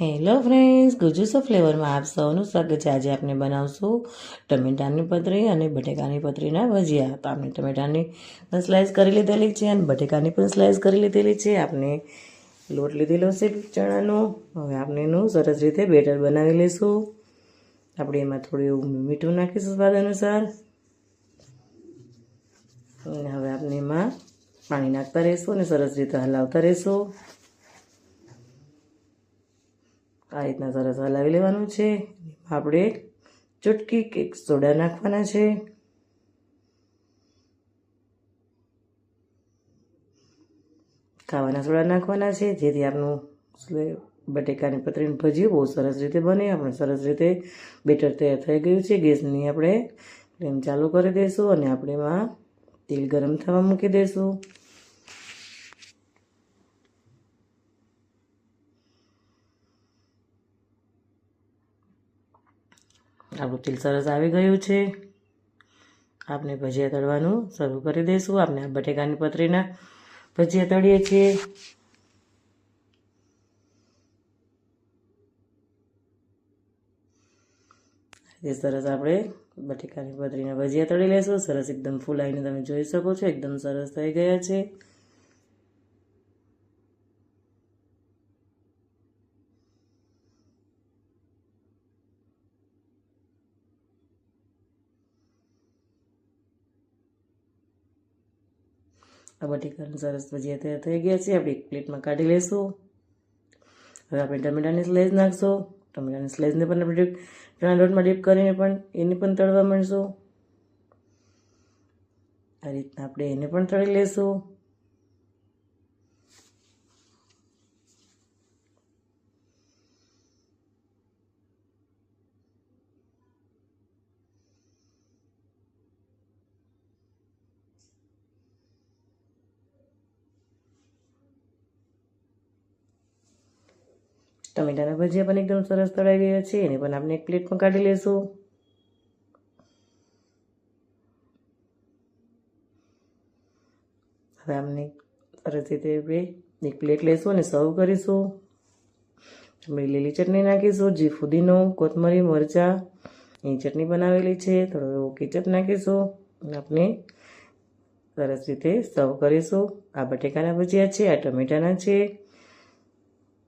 Hello friends, ગુજુસો ફ્લેવરમાં આપ સૌનું સ્વાગત છે. આજે આપણે બનાવશું ટમેટાની પતરી અને બટેકાની પતરીના ભજીયા. તો આપણે ટમેટાની પણ સ્લાઇસ કરી લીધેલી છે અને બટેકાની પણ સ્લાઇસ કરી લીધેલી છે. આપણે લોટ લીધેલો છે ચણાનો. હવે આપણે એનું સરસ રીતે બેટર બનાવી લઈશું. આપણે એમાં થોડું મીઠું નાખીશું સ્વાદ અનુસાર. અને હવે આપણે એમાં પાણી નાખતા રહીશું અને સરસ રીતે હલાવતા રહીશું. આ રીતના સરસ હલાવી લેવાનું છે. આપણે ચૂટકી કે સોડા નાખવાના છે. ખાવાના સોડા નાખવાના છે. જેથી આપણું બટેકાની પતરીનું ભજીયું બહુ સરસ રીતે બને. આપણે સરસ રીતે બેટર તૈયાર થઈ ગયું છે. ગેસની આપણે ફ્લેમ ચાલુ કરી દઈશું અને આપણે એમાં તેલ ગરમ થવા મૂકી દઈશું. આપણું તેલ સરસ આવી ગયું છે. આપણે ભજીયા તળવાનું શરૂ કરી દઈશું. આપણે આ બટેકાની પતરીના ભજીયા તળીએ છીએ. એ સરસ આપણે બટેકાની પતરીના ભજીયા તળી લેશું સરસ એકદમ ફૂલાઈને તમે જોઈ શકો છો. એકદમ સરસ થઈ ગયા છે. આ બટેકાનું સરસ ભજીયા તૈયાર થઈ ગયા છે. આપણે એક પ્લેટમાં કાઢી લઈશું. હવે આપણે ટમેટાની સ્લાઈસ નાખશું. ટમેટાની સ્લાઈસને પણ આપણે ચણા લોટમાં ડીપ કરીને પણ એને પણ તળવા માંડશું આ રીતના આપણે એને પણ તળી લઈશું. ટમેટાના ભજીયા પણ એકદમ સરસ તળાઈ ગયા છે. એને પણ આપણે એક પ્લેટમાં કાઢી લઈશું હવે આપણે સરસ રીતે બે એક પ્લેટ લઈશું અને સર્વ કરીશું. તમે લીલી ચટણી નાખીશું જે ફુદીનો કોથમરી, મરચાં. એની ચટણી બનાવેલી છે. થોડો એવો કેચઅપ નાખીશું આપણે સરસ રીતે સર્વ કરીશું. આ બટેકાના ભજીયા છે, આ ટમેટાના છે.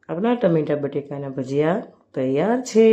આપણા ટમેટા બટેકાના ભજીયા તૈયાર છે